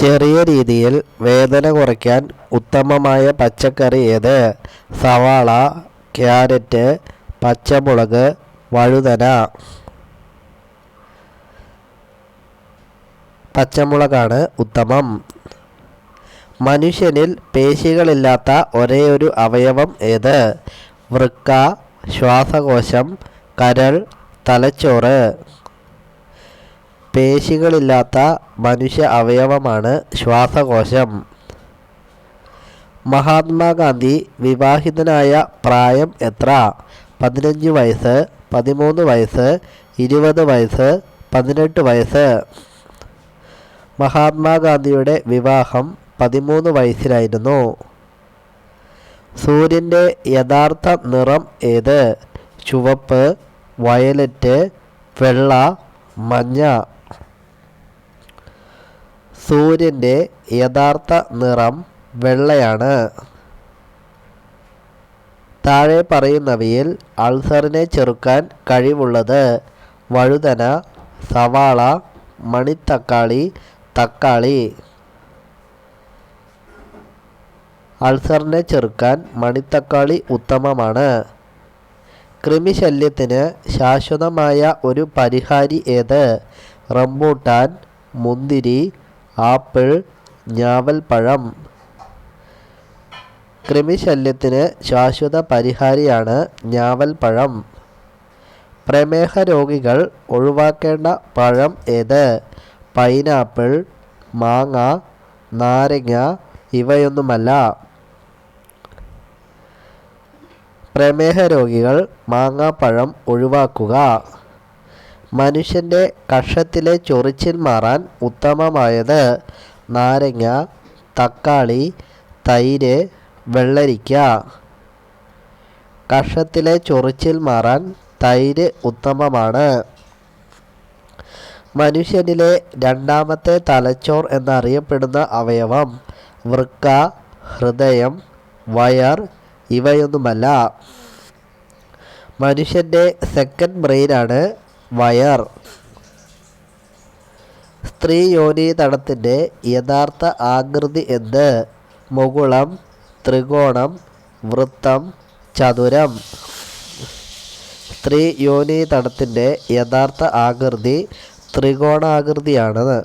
ചെറിയ രീതിയിൽ വേദന കുറയ്ക്കാൻ ഉത്തമമായ പച്ചക്കറി ഏത്? സവാള ക്യാരറ്റ് പച്ചമുളക് വഴുതന. പച്ചമുളകാണ് ഉത്തമം. മനുഷ്യനിൽ പേശികളില്ലാത്ത ഒരേയൊരു അവയവം ഏത്? വൃക്ക ശ്വാസകോശം കരൾ തലച്ചോറ്. പേശികളില്ലാത്ത മനുഷ്യ അവയവമാണ് ശ്വാസകോശം. മഹാത്മാഗാന്ധി വിവാഹിതനായ പ്രായം എത്ര? പതിനഞ്ച് വയസ്സ് പതിമൂന്ന് വയസ്സ് ഇരുപത് വയസ്സ് പതിനെട്ട് വയസ്സ്. മഹാത്മാഗാന്ധിയുടെ വിവാഹം പതിമൂന്ന് വയസ്സിലായിരുന്നു. സൂര്യന്റെ യഥാർത്ഥ നിറം ഏത്? ചുവപ്പ് വയലറ്റ് വെള്ള മഞ്ഞ. സൂര്യന്റെ യഥാർത്ഥ നിറം വെള്ളയാണ്. താഴെ പറയുന്നവയിൽ അൾസറിനെ ചെറുക്കാൻ കഴിവുള്ളത് വഴുതന സവാള മണിത്തക്കാളി തക്കാളി. അൾസറിനെ ചെറുക്കാൻ മണിത്തക്കാളി ഉത്തമമാണ്. കൃമിശല്യത്തിന് ശാശ്വതമായ ഒരു പരിഹാരി ഏത്? റംബൂട്ടാൻ മുന്തിരി ആപ്പിൾ ഞാവൽപ്പഴം കൃമിശല്യത്തിന് ശാശ്വത പരിഹാരിയാണ് ഞാവൽപ്പഴം പ്രമേഹ രോഗികൾ ഒഴിവാക്കേണ്ട പഴം ഏത്? പൈനാപ്പിൾ മാങ്ങ നാരങ്ങ ഇവയൊന്നുമല്ല. പ്രമേഹ രോഗികൾ മാങ്ങാപ്പഴം ഒഴിവാക്കുക. മനുഷ്യന്റെ കഷത്തിലെ ചൊറിച്ചിൽ മാറാൻ ഉത്തമമായത് നാരങ്ങ തക്കാളി തൈര് വെള്ളരിക്ക. കഷത്തിലെ ചൊറിച്ചിൽ മാറാൻ തൈര് ഉത്തമമാണ്. മനുഷ്യനിലെ രണ്ടാമത്തെ തലച്ചോർ എന്നറിയപ്പെടുന്ന അവയവം വൃക്ക ഹൃദയം വയർ ഇവയൊന്നുമല്ല. മനുഷ്യന്റെ സെക്കൻഡ് ബ്രെയിനാണ് വയർ. സ്ത്രീ യോനീതടത്തിന്റെ യഥാർത്ഥ ആകൃതി എന്ത്? മുകുളം ത്രികോണം വൃത്തം ചതുരം. സ്ത്രീ യോനീതടത്തിന്റെ യഥാർത്ഥ ആകൃതി ത്രികോണാകൃതിയാണ്